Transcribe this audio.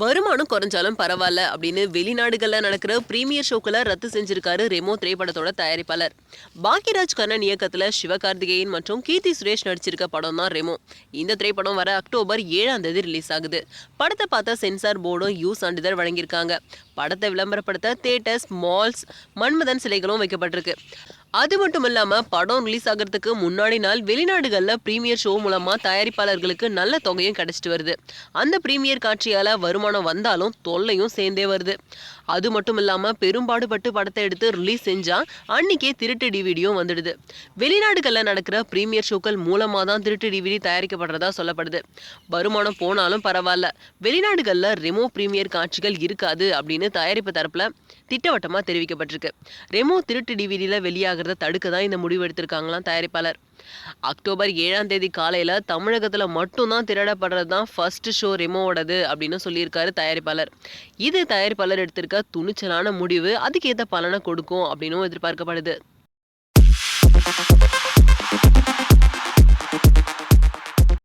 வருமானம் குறைஞ்சாலும் பரவாயில்ல அப்படின்னு வெளிநாடுகளில் நடக்கிற பிரீமியர் ஷோக்களை ரத்து செஞ்சிருக்காரு ரெமோ திரைப்படத்தோட தயாரிப்பாளர். பாக்கியராஜ் கண்ணன் இயக்கத்தில் சிவகார்த்திகேயன் மற்றும் கீர்த்தி சுரேஷ் நடிச்சிருக்க படம் தான் ரெமோ. இந்த திரைப்படம் வர அக்டோபர் ஏழாம் தேதி ரிலீஸ் ஆகுது. படத்தை பார்த்த சென்சார் போர்டும் யூ சான்றிதழ் வழங்கியிருக்காங்க. படத்தை விளம்பரப்படுத்த தேட்டர்ஸ் மால்ஸ் மன்மதன் சிலைகளும் வைக்கப்பட்டிருக்கு. அது மட்டும் இல்லாம படம் ரிலீஸ் ஆகிறதுக்கு முன்னாடி நாள் வெளிநாடுகள்ல பிரீமியர் ஷோ மூலமா தயாரிப்பாளர்களுக்கு நல்ல தொகையும் கிடைச்சிட்டு வருது. அந்த பிரீமியர் காட்சியால வருமானம் வந்தாலும் தொல்லையும் சேர்ந்தே வருது. அது மட்டும் இல்லாம பெரும்பாடுபட்டு படத்தை எடுத்து ரிலீஸ் செஞ்சா அன்னைக்கே திருட்டு டிவிடியும் வந்துடுது. வெளிநாடுகள்ல நடக்கிற பிரீமியர் ஷோக்கள் மூலமா தான் திருட்டு டிவிடி தயாரிக்கப்படுறதா சொல்லப்படுது. வருமானம் போனாலும் பரவாயில்ல. வெளிநாடுகள்ல ரெமோ பிரீமியர் காட்சிகள் இருக்காது அப்படின்னு தயாரிப்பு தரப்புல திட்டவட்டமா தெரிவிக்கப்பட்டிருக்கு. ரெமோ திருட்டு டிவிடியில ஆகிறத தடுக்க தான் இந்த முடிவு எடுத்திருக்காங்களாம் தயாரிப்பாளர். அக்டோபர் ஏழாம் தேதி காலையில தமிழகத்துல மட்டும்தான் திரையிடப்படுறது தான் ஃபர்ஸ்ட் ஷோ ரெமோவோடது அப்படின்னு சொல்லியிருக்காரு தயாரிப்பாளர். இது தயாரிப்பாளர் எடுத்திருக்க துணிச்சலான முடிவு அதுக்கேற்ற பலனை கொடுக்கும் அப்படின்னும் எதிர்பார்க்கப்படுது.